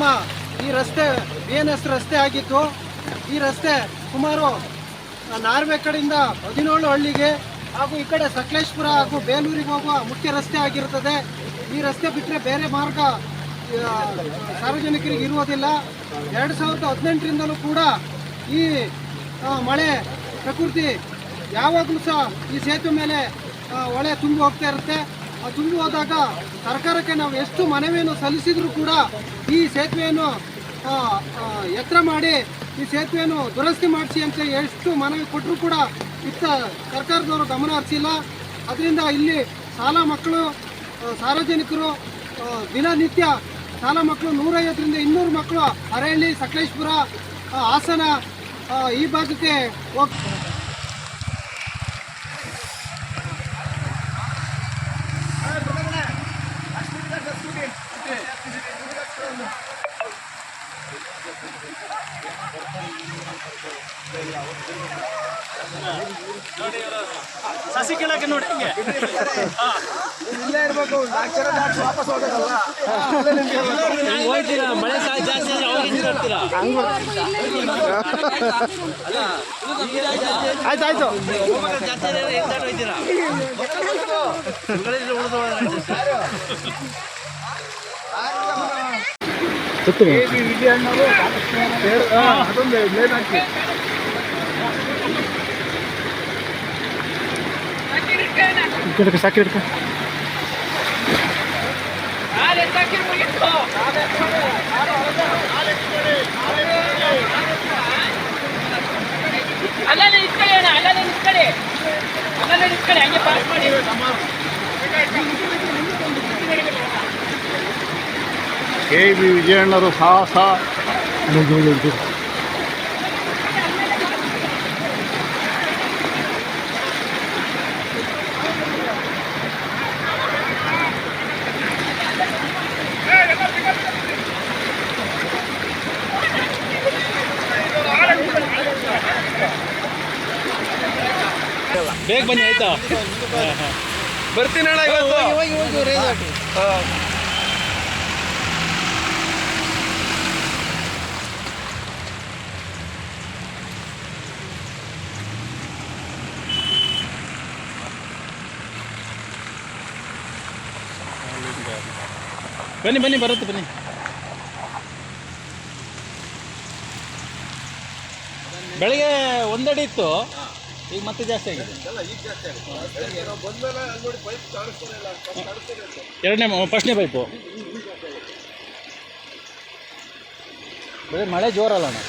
ನಮ್ಮ ಈ ರಸ್ತೆ ಬಿ ಎನ್ ಎಸ್ ರಸ್ತೆ ಆಗಿತ್ತು ಈ ರಸ್ತೆ ಸುಮಾರು ನಾರ್ವೆ ಕಡೆಯಿಂದ ಹದಿನೇಳು ಹಳ್ಳಿಗೆ ಹಾಗೂ ಈ ಕಡೆ ಸಕಲೇಶ್ಪುರ ಹಾಗೂ ಬೇಲೂರಿಗೆ ಹೋಗುವ ಮುಖ್ಯ ರಸ್ತೆ ಆಗಿರುತ್ತದೆ. ಈ ರಸ್ತೆ ಬಿಟ್ಟರೆ ಬೇರೆ ಮಾರ್ಗ ಸಾರ್ವಜನಿಕರಿಗೆ ಇರುವುದಿಲ್ಲ. ಎರಡು ಸಾವಿರದ ಹದಿನೆಂಟರಿಂದಲೂ ಕೂಡ ಈ ಮಳೆ ಪ್ರಕೃತಿ ಯಾವಾಗಲೂ ಸಹ ಈ ಸೇತುವೆ ಮೇಲೆ ಹೊಳೆ ತುಂಬಿ ಹೋಗ್ತಾ ಇರುತ್ತೆ. ತುಂಬಿ ಹೋದಾಗ ಸರ್ಕಾರಕ್ಕೆ ನಾವು ಎಷ್ಟು ಮನವಿಯನ್ನು ಸಲ್ಲಿಸಿದರೂ ಕೂಡ ಈ ಸೇತುವೆಯನ್ನು ಎತ್ತರ ಮಾಡಿ ಈ ಸೇತುವೆಯನ್ನು ದುರಸ್ತಿ ಮಾಡಿಸಿ ಅಂತ ಎಷ್ಟು ಮನವಿ ಕೊಟ್ಟರೂ ಕೂಡ ಇತ್ತ ಸರ್ಕಾರದವರು ಗಮನ ಹರಿಸಿಲ್ಲ. ಅದರಿಂದ ಇಲ್ಲಿ ಶಾಲಾ ಮಕ್ಕಳು ಸಾರ್ವಜನಿಕರು ದಿನನಿತ್ಯ ಶಾಲಾ ಮಕ್ಕಳು ನೂರೈವತ್ತರಿಂದ ಇನ್ನೂರು ಮಕ್ಕಳು ಅರಹಳ್ಳಿ, ಸಕಲೇಶ್ಪುರ ಹಾಸನ ಈ ಭಾಗಕ್ಕೆ ಹೋಗ್ ಸಸಿ ಕೇಳಕ್ಕೆ ನೋಡಿ ಹಿಂಗೆ. ಹೋಗ್ತೀರಾ? ಮಳೆ ಸಹ ಜಾಸ್ತಿ ಆದ್ರೆ ಅವಾಗ ಹಿಂಗೆ ಬರ್ತೀರಾ? ಆಯ್ತು ಆಯ್ತು. ಜಾಸ್ತಿ ಆದ್ರೆ ಉಳ್ದು ಹೋದ್ರೆ ಸಾಕಿ ಹಿಡ್ಕ ಕೆ ವಿ ವಿಜಯಣ್ಣರು ಸಾಹಸ ಬೇಗ ಬನ್ನಿ ಆಯ್ತಾ ಬರ್ತೀನಿ ಅಣ್ಣ ಇವತ್ತು ಬನ್ನಿ ಬನ್ನಿ, ಬರುತ್ತೆ, ಬನ್ನಿ. ಬೆಳಿಗ್ಗೆ ಒಂದಡಿ ಇತ್ತು, ಈಗ ಮತ್ತೆ ಜಾಸ್ತಿ ಆಗಿದೆ. ಎರಡನೇ ಫಸ್ಟ್ನೇ ಪೈಪು. ಬರೀ ಮಳೆ ಜೋರಲ್ಲ ಅಣ್ಣ.